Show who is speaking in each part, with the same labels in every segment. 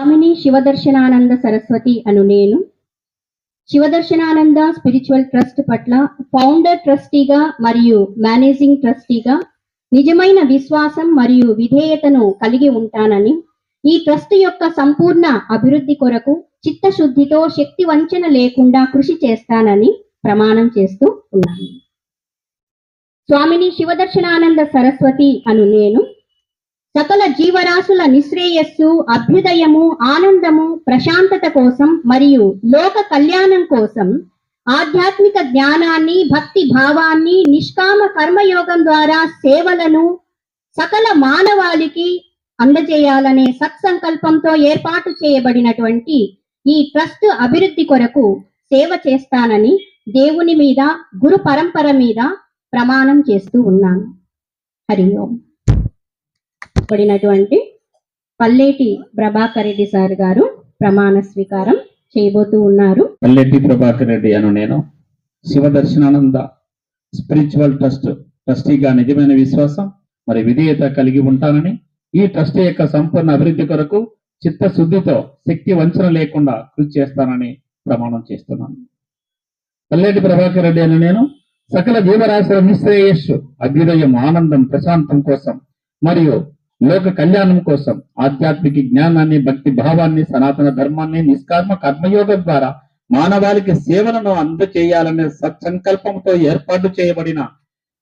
Speaker 1: స్వామిని శివదర్శనానంద సరస్వతి అను నేను. శివదర్శనానంద స్పిరిచువల్ ట్రస్ట్ పట్ల ఫౌండర్ ట్రస్టీగా మరియు మేనేజింగ్ ట్రస్టీగా నిజమైన విశ్వాసం మరియు విధేయతను కలిగి ఉంటానని ఈ ట్రస్ట్ యొక్క సంపూర్ణ అభివృద్ధి కొరకు చిత్తశుద్ధితో శక్తి వంచన లేకుండా కృషి చేస్తానని ప్రమాణం చేస్తూ ఉన్నాను. స్వామిని శివదర్శనానంద సరస్వతి అను నేను. సకల జీవరాశుల నిశ్రేయస్సు అభ్యుదయము ఆనందము ప్రశాంతత కోసం మరియు లోక కళ్యాణం కోసం ఆధ్యాత్మిక జ్ఞానాన్ని భక్తి భావాన్ని నిష్కామ కర్మయోగం ద్వారా సేవలను సకల మానవాళికి అందజేయాలనే సత్సంకల్పంతో ఏర్పాటు చేయబడినటువంటి ఈ ట్రస్ట్ అభివృద్ధి కొరకు సేవ చేస్తానని దేవుని మీద గురు పరంపర మీద ప్రమాణం చేస్తూ ఉన్నాను. హరి ఓం. పడినటువంటి పల్లేటి ప్రభాకర్ రెడ్డి సార్ గారు ప్రమాణ స్వీకారం చేయబోతూ ఉన్నారు.
Speaker 2: పల్లెట్టి ప్రభాకర్ రెడ్డి అను నేను. శివ దర్శనానంద స్పిరిచువల్ ట్రస్ట్ ట్రస్టీగా నిజమైన విశ్వాసం మరి విధేయత కలిగి ఉంటానని ఈ ట్రస్ట్ యొక్క సంపూర్ణ అభివృద్ధి కొరకు చిత్తశుద్ధితో శక్తి వంచన లేకుండా కృషి చేస్తానని ప్రమాణం చేస్తున్నాను. పల్లెటి ప్రభాకర్ రెడ్డి అని నేను. సకల జీవరాశుల నిశ్రేయస్సు అభ్యుదయం ఆనందం ప్రశాంతం కోసం మరియు లోక కళ్యాణం కోసం ఆధ్యాత్మిక జ్ఞానాన్ని భక్తి భావాన్ని సనాతన ధర్మాన్ని నిష్కర్మ కర్మయోగం ద్వారా మానవాళికి సేవలను అందచేయాలనే సత్సంకల్పంతో ఏర్పాటు చేయబడిన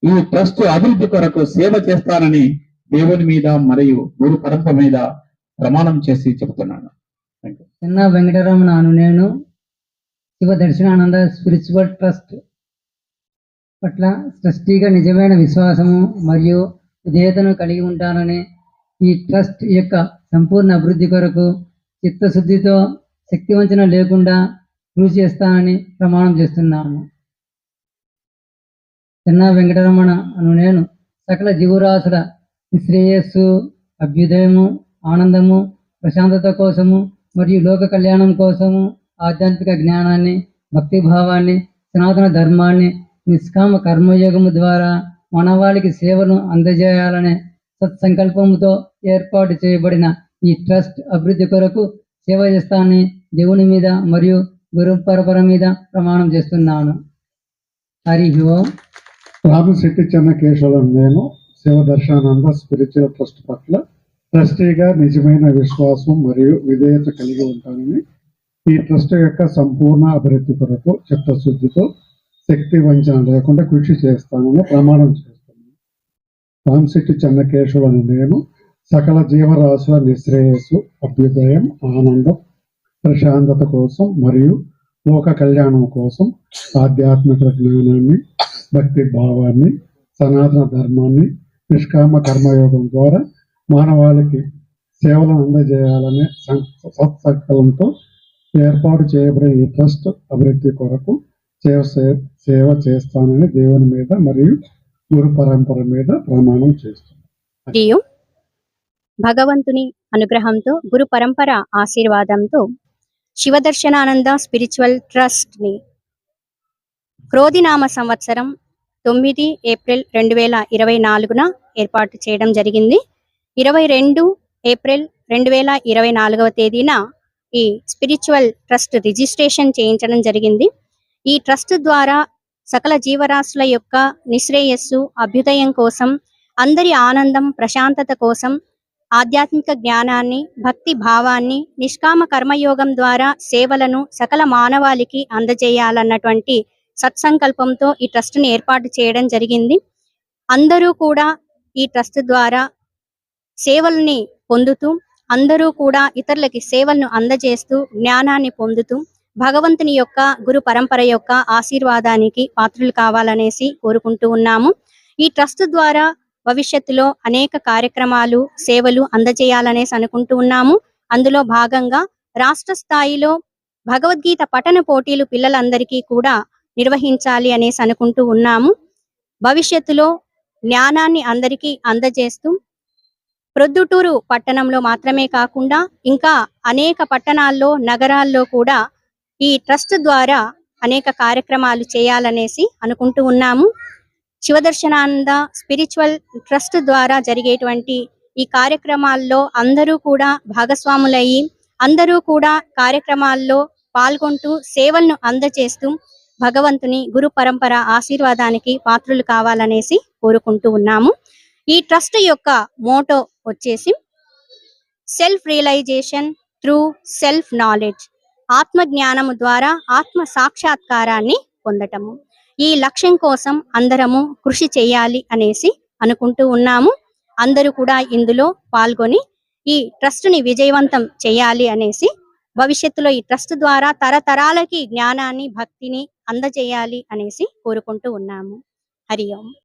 Speaker 2: ఈ ట్రస్ట్ అభివృద్ధి కొరకు సేవ చేస్తానని దేవుని మీద మరియు గురు పరంపర మీద ప్రమాణం చేసి చెబుతున్నాను.
Speaker 3: చిన్న వెంకటరామ నాను నేను. శివ దర్శనానంద స్పిరిచువల్ ట్రస్ట్ పట్ల ట్రస్టీగా నిజమైన విశ్వాసము మరియు విధేయతను కలిగి ఉంటానని ఈ ట్రస్ట్ యొక్క సంపూర్ణ అభివృద్ధి కొరకు చిత్తశుద్ధితో శక్తివంచన లేకుండా కృషి చేస్తానని ప్రమాణం చేస్తున్నాను. చిన్న వెంకటరమణ అను నేను సకల జీవరాశుల శ్రేయస్సు అభ్యుదయము ఆనందము ప్రశాంతత కోసము మరియు లోక కళ్యాణం కోసము ఆధ్యాత్మిక జ్ఞానాన్ని భక్తి భావాన్ని సనాతన ధర్మాన్ని నిష్కామ కర్మయోగము ద్వారా మానవాళికి సేవను అందజేయాలనే సత్సంకల్పంతో ఏర్పాటు చేయబడిన ఈ ట్రస్ట్ అభివృద్ధి కొరకు సేవ చేస్తానని దేవుని మీద మరియు గురు పరపర మీద ప్రమాణం చేస్తున్నాను. హరి ఓం.
Speaker 4: రామశెట్టి చెన్నకేశవులం నేను శివ దర్శనానంద స్పిరిచువల్ ట్రస్ట్ పట్ల ట్రస్టీగా నిజమైన విశ్వాసం మరియు విధేయత కలిగి ఉంటానని ఈ ట్రస్ట్ యొక్క సంపూర్ణ అభివృద్ధి కొరకు చిత్తశుద్ధితో శక్తి వంచన లేకుండా కృషి చేస్తానని ప్రమాణం చేస్తున్నాను. రామశెట్టి చెన్నకేశవులం నేను సకల జీవరాశుల నిశ్రేయస్సు అభ్యుదయం ఆనందం ప్రశాంతత కోసం మరియు లోక కళ్యాణం కోసం ఆధ్యాత్మిక జ్ఞానాన్ని భక్తి భావాన్ని సనాతన ధర్మాన్ని నిష్కామ కర్మయోగం ద్వారా మానవాళికి సేవలను అందజేయాలనే సం- ఏర్పాటు చేయబడిన ఈ ట్రస్ట్ అభివృద్ధి కొరకు సేవ సేవ చేస్తానని దేవుని మీద మరియు గురు పరంపర మీద ప్రమాణం చేస్తున్నాను.
Speaker 5: భగవంతుని అనుగ్రహంతో గురు పరంపర ఆశీర్వాదంతో శివదర్శనానంద స్పిరిచువల్ ట్రస్ట్ని క్రోధినామ సంవత్సరం తొమ్మిది ఏప్రిల్ రెండు వేల ఇరవై నాలుగున ఏర్పాటు చేయడం జరిగింది.
Speaker 1: ఇరవై రెండు ఏప్రిల్ రెండు వేల ఇరవై నాలుగవ తేదీన ఈ స్పిరిచువల్ ట్రస్ట్ రిజిస్ట్రేషన్ చేయించడం జరిగింది. ఈ ట్రస్ట్ ద్వారా సకల జీవరాశుల యొక్క నిశ్రేయస్సు అభ్యుదయం కోసం అందరి ఆనందం ప్రశాంతత కోసం ఆధ్యాత్మిక జ్ఞానాన్ని భక్తి భావాన్ని నిష్కామ కర్మయోగం ద్వారా సేవలను సకల మానవాళికి అందజేయాలన్నటువంటి సత్సంకల్పంతో ఈ ట్రస్ట్ని ఏర్పాటు చేయడం జరిగింది. అందరూ కూడా ఈ ట్రస్ట్ ద్వారా సేవల్ని పొందుతూ అందరూ కూడా ఇతరులకి సేవలను అందజేస్తూ జ్ఞానాన్ని పొందుతూ భగవంతుని యొక్క గురు పరంపర యొక్క ఆశీర్వాదానికి పాత్రులు కావాలనేసి కోరుకుంటూ ఉన్నాము. ఈ ట్రస్ట్ ద్వారా భవిష్యత్తులో అనేక కార్యక్రమాలు సేవలు అందజేయాలనేసి అనుకుంటూ ఉన్నాము. అందులో భాగంగా రాష్ట్ర స్థాయిలో భగవద్గీత పఠన పోటీలు పిల్లలందరికీ కూడా నిర్వహించాలి అనేసి అనుకుంటూ ఉన్నాము. భవిష్యత్తులో జ్ఞానాన్ని అందరికీ అందజేస్తూ ప్రొద్దుటూరు పట్టణంలో మాత్రమే కాకుండా ఇంకా అనేక పట్టణాల్లో నగరాల్లో కూడా ఈ ట్రస్ట్ ద్వారా అనేక కార్యక్రమాలు చేయాలనేసి అనుకుంటూ ఉన్నాము. శివదర్శనానంద స్పిరిచువల్ ట్రస్ట్ ద్వారా జరిగేటువంటి ఈ కార్యక్రమాల్లో అందరూ కూడా భాగస్వాములయ్యి అందరూ కూడా కార్యక్రమాల్లో పాల్గొంటూ సేవలను అందజేస్తూ భగవంతుని గురు పరంపర ఆశీర్వాదానికి పాత్రులు కావాలనేసి కోరుకుంటూ ఉన్నాము. ఈ ట్రస్ట్ యొక్క మోటో వచ్చేసి self realisation through self knowledge. ఆత్మ జ్ఞానము ద్వారా ఆత్మ సాక్షాత్కారాన్ని పొందటము. ఈ లక్ష్యం కోసం అందరము కృషి చేయాలి అనేసి అనుకుంటూ ఉన్నాము. అందరూ కూడా ఇందులో పాల్గొని ఈ ట్రస్ట్ని విజయవంతం చేయాలి అనేసి భవిష్యత్తులో ఈ ట్రస్ట్ ద్వారా తరతరాలకి జ్ఞానాన్ని భక్తిని అందజేయాలి అనేసి కోరుకుంటూ ఉన్నాము. హరి ఓం.